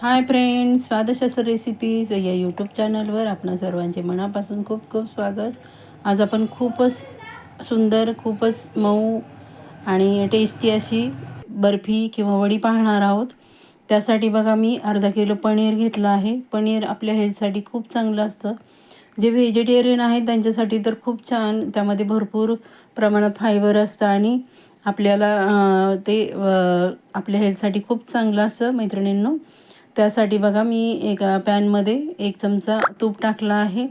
हाय friends Swadshastra recipes या YouTube चॅनलवर आपणा सर्वांचे मनापासून खूप खूप स्वागत. आज आपण खूपच सुंदर खूपच मऊ आणि टेस्टी अशी बर्फी किंवा वडी पाहणार आहोत. त्यासाठी बघा मी अर्धा किलो पनीर घेतलं आहे. पनीर आपल्या हेल्थसाठी खूप चांगलं असतं. जे व्हेजिटेरियन आहेत त्यांच्यासाठी तर खूप छान. त्यामध्ये भरपूर प्रमाणात फायबर असतं आणि आपल्याला ते आपल्या हेल्थसाठी खूप चांगलं असतं मैत्रिणींनो. त्यासाठी बघा मी एका पॅनमध्ये एक चमचा तूप टाकला आहे.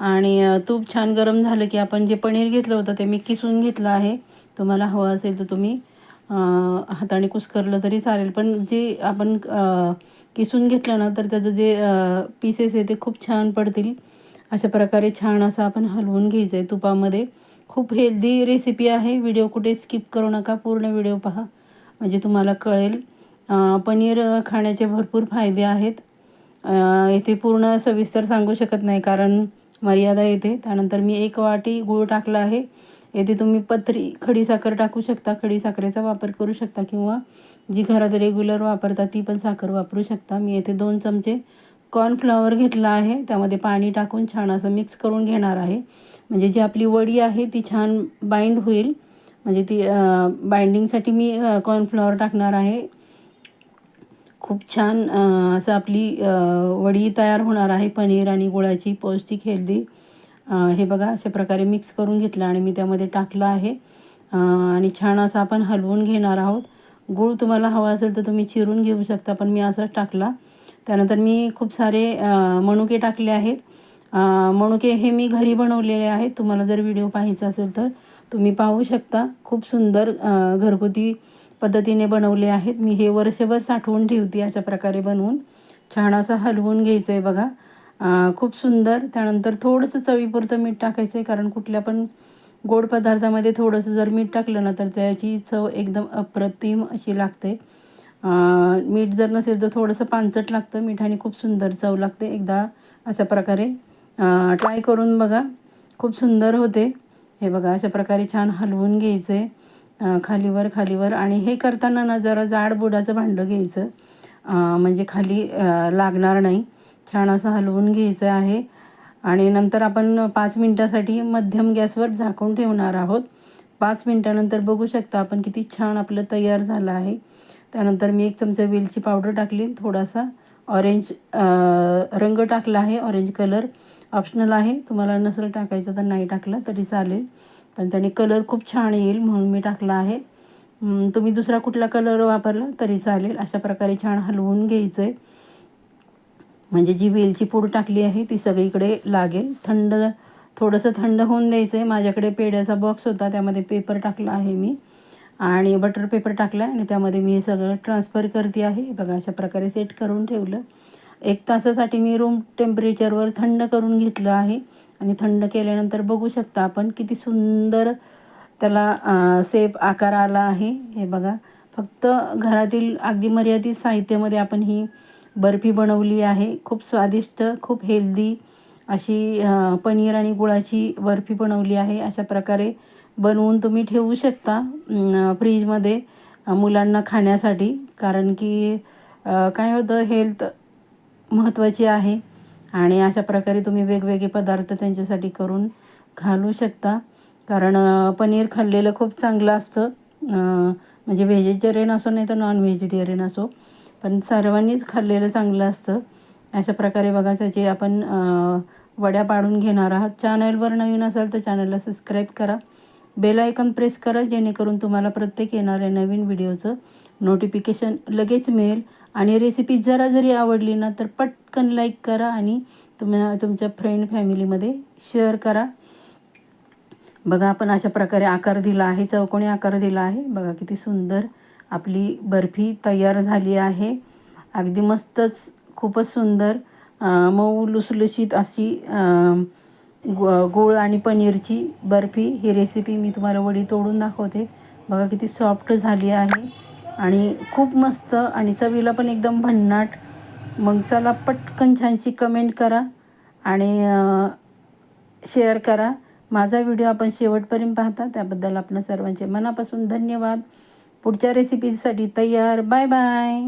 आणि तूप छान गरम झालं की आपण जे पनीर घेतलं होतं ते मी किसून घेतलं आहे. तुम्हाला हवं असेल तर तुम्ही हाताने कुस्करलं तरी चालेल. पण जे आपण किसून घेतलं ना तर त्याचं जे पीसेस आहे ते खूप छान पडतील. अशा प्रकारे छान असं आपण हलवून घ्यायचं आहे तुपामध्ये. खूप हेल्दी रेसिपी आहे. व्हिडिओ कुठे स्किप करू नका. पूर्ण व्हिडिओ पहा. म्हणजे तुम्हाला कळेल. पनीर खाण्याचे भरपूर फायदे आहेत. येथे पूर्ण सविस्तर सांगू शकत नाही कारण मर्यादा येते त्यानंतर मी एक वाटी गूळ टाकला आहे. येथे तुम्ही पत्री खडीसाखर टाकू शकता. खडीसाखरेचा वापर करू शकता किंवा जी घरात रेग्युलर वापरता ती पण साखर वापरू शकता. मी येथे दोन चमचे कॉर्नफ्लॉवर घेतला आहे. त्यामध्ये पाणी टाकून छान असं मिक्स करून घेणार आहे. म्हणजे जी आपली वडी आहे ती छान बाइंड होईल. म्हणजे ती बाइंडिंगसाठी मी कॉर्नफ्लॉवर टाकणार आहे. खूप छान असं आपली वडी तयार होणार आहे पनीर आणि गुळाची पौष्टिक हेल्दी. हे बघा अशा प्रकारे मिक्स करून घेतलं आणि मी त्यामध्ये टाकलं आहे. आणि छान असं आपण हलवून घेणार आहोत. गूळ तुम्हाला हवा असेल तर तुम्ही चिरून घेऊ शकता पण मी असंच टाकला. त्यानंतर मी खूप सारे मणुके टाकले आहेत. मणुके हे मी घरी बनवलेले आहेत. तुम्हाला जर व्हिडिओ पाहायचा असेल तर तुम्ही पाहू शकता. खूप सुंदर घरगुती पद्धतीने बनवले आहेत. मी हे वर्षभर साठवून ठेवते अशा प्रकारे बनवून. छान असं हलवून घ्यायचं आहे बघा खूप सुंदर. त्यानंतर थोडंसं चवीपुरतं मीठ टाकायचं आहे कारण कुठल्या पण गोड पदार्थामध्ये थोडंसं जर मीठ टाकलं ना तर त्याची चव एकदम अप्रतिम अशी लागते. मीठ जर नसेल तर थोडंसं पांचट लागतं. मिठाने खूप सुंदर चव लागते. एकदा अशा प्रकारे ट्राय करून बघा. खूप सुंदर होते. हे बघा अशा प्रकारे छान हलवून घ्यायचं आहे खालीवर खालीवर आणि हे करताना ना जरा जाड बुडाचं भांडं घ्यायचं. म्हणजे खाली लागणार नाही. छान असं हलवून घ्यायचं आहे. आणि नंतर आपण पाच मिनटासाठी मध्यम गॅसवर झाकून ठेवणार आहोत. पाच मिनटानंतर बघू शकता आपण किती छान आपलं तयार झालं आहे. त्यानंतर मी एक चमचा वेलची पावडर टाकली. थोडासा ऑरेंज रंग टाकला आहे. ऑरेंज कलर ऑप्शनल आहे. तुम्हाला नसेल टाकायचं तर नाही टाकलं तरी चालेल. पण त्याने कलर खूप छान येईल म्हणून मी टाकला आहे. तुम्ही दुसरा कुठला कलर वापरला तरी चालेल. अशा प्रकारे छान हलवून घ्यायचं आहे म्हणजे जी वेलची पूड टाकली आहे ती सगळीकडे लागेल. थंड थोडंसं थंड होऊन द्यायचं आहे माझ्याकडे पेड्याचा बॉक्स होता त्यामध्ये पेपर टाकला आहे मी. आणि बटर पेपर टाकला आणि त्यामध्ये मी हे सगळं ट्रान्सफर करते आहे. बघा अशा प्रकारे सेट करून ठेवलं. एक तासासाठी मी रूम टेम्परेचरवर थंड करून घेतलं आहे. आणि थंड केल्यानंतर बघू शकता आपण किती सुंदर त्याला सेप आकार आला आहे. हे बघा फक्त घरातील अगदी मर्यादित साहित्यामध्ये आपण ही बर्फी बनवली आहे. खूप स्वादिष्ट खूप हेल्दी अशी पनीर आणि गुळाची बर्फी बनवली आहे. अशा प्रकारे बनवून तुम्ही ठेवू शकता फ्रीजमध्ये मुलांना खाण्यासाठी. कारण की काय होतं हेल्थ महत्त्वाची आहे. आणि अशा प्रकारे तुम्ही वेगवेगळे पदार्थ त्यांच्यासाठी करून घालू शकता. कारण पनीर खाल्लेलं खूप चांगलं असतं. म्हणजे व्हेजिटेरियन असो नाही तर नॉन व्हेजिटेरियन असो पण सर्वांनीच खाल्लेलं चांगलं असतं. अशा प्रकारे बघा त्याचे आपण वड्या पाडून घेणार आहात. चॅनलवर नवीन असाल तर चॅनलला सबस्क्राईब करा. बेल आयकॉन प्रेस करा जेणेकरून तुम्हाला प्रत्येक येणाऱ्या नवीन व्हिडिओचं नोटिफिकेशन लगेच मिळेल. आणि रेसिपी जरा जरी आवडली ना तर पटकन लाईक करा आणि तुम्ही तुमच्या फ्रेंड फॅमिलीमध्ये शेअर करा. बघा आपण अशा प्रकारे आकार दिला आहे चौकोनी आकार दिला आहे. बघा किती सुंदर आपली बर्फी तयार झाली आहे. अगदी मस्तच खूपच सुंदर मऊ लुसलुशीत अशी गो गूळ आणि पनीरची बर्फी ही रेसिपी मी तुम्हाला वडी तोडून दाखवते. बघा किती सॉफ्ट झाली आहे. आणि खूप मस्त आणि चवीला पण एकदम भन्नाट. मग चला पटकन छानशी कमेंट करा आणि शेअर करा. माझा व्हिडिओ आपण शेवटपर्यंत पाहता. त्याबद्दल आपण सर्वांचे मनापासून धन्यवाद. पुढच्या रेसिपीसाठी तयार. Bye bye